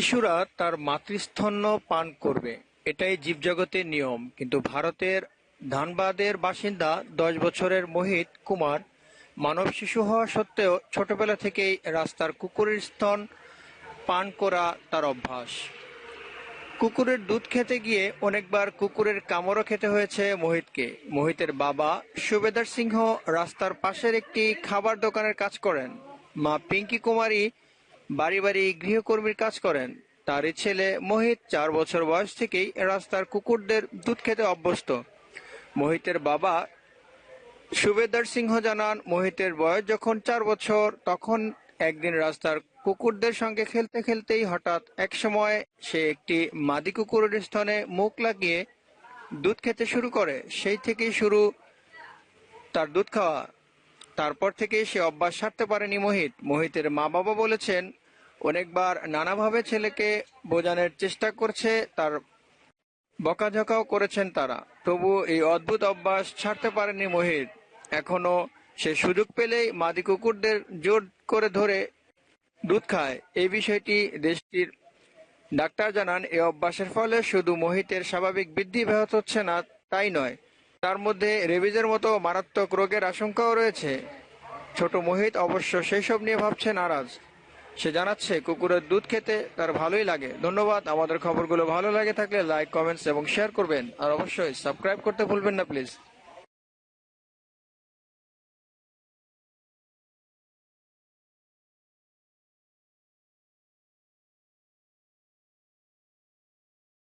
শিশুরা তার মাতৃস্তন্য পান করবে। এটাই জীবজগতের নিয়ম। কিন্তু ভারতের ধানবাদের বাসিন্দা দশ বছরের মোহিত কুমার মানব শিশু হওয়া সত্ত্বেও ছোটবেলা থেকেই রাস্তার কুকুরের স্তন পান করা তার অভ্যাস। কুকুরের দুধ খেতে গিয়ে অনেকবার কুকুরের কামড়ও খেতে হয়েছে মোহিতকে। মোহিতের বাবা সুবেদার সিংহ রাস্তার পাশের একটি খাবার দোকানের কাজ করেন। মা পিঙ্কি কুমারী বাড়ি বাড়ি গৃহকর্মীর কাজ করেন। তারই ছেলে মোহিত চার বছর বয়স থেকেই রাস্তার কুকুরদের দুধ খেতে অভ্যস্ত। মোহিতের বাবা সুবেদার সিংহ জানান, মোহিতের বয়স যখন চার বছর, তখন একদিন রাস্তার কুকুরদের সঙ্গে খেলতে খেলতেই হঠাৎ এক সময় সে একটি মাদি কুকুরের স্থানে মুখ লাগিয়ে দুধ খেতে শুরু করে। সেই থেকেই শুরু তার দুধ খাওয়া। তারপর থেকে সে অভ্যাস সারতে পারেনি মোহিত। মোহিতের মা বাবা বলেছেন অনেকবার নানাভাবে ছেলেকে বোঝানোর চেষ্টা করছে, তার বকাঝকাও করেছেন তারা। তবু এই অদ্ভুত অভ্যাস ছাড়তে পারেনি মোহিত এখনও সে সুযোগ পেলেই মাদি কুকুরদের জোর করে ধরে দুধ খায়। এই বিষয়টি দেশটির ডাক্তার জানান এই অভ্যাসের ফলে শুধু মোহিতের স্বাভাবিক বৃদ্ধি ব্যাহত হচ্ছে না, তাই নয়, তার মধ্যে রেবিজের মতো মারাত্মক রোগের আশঙ্কাও রয়েছে। ছোট মোহিত অবশ্য সেই সব নিয়ে ভাবছে নারাজ। সে জানাচ্ছে, কুকুরের দুধ খেতে তার ভালোই লাগে। ধন্যবাদ, আমাদের খবরগুলো ভালো লাগে থাকলে লাইক কমেন্টস এবং শেয়ার করবেন। আর অবশ্যই সাবস্ক্রাইব করতে ভুলবেন না প্লিজ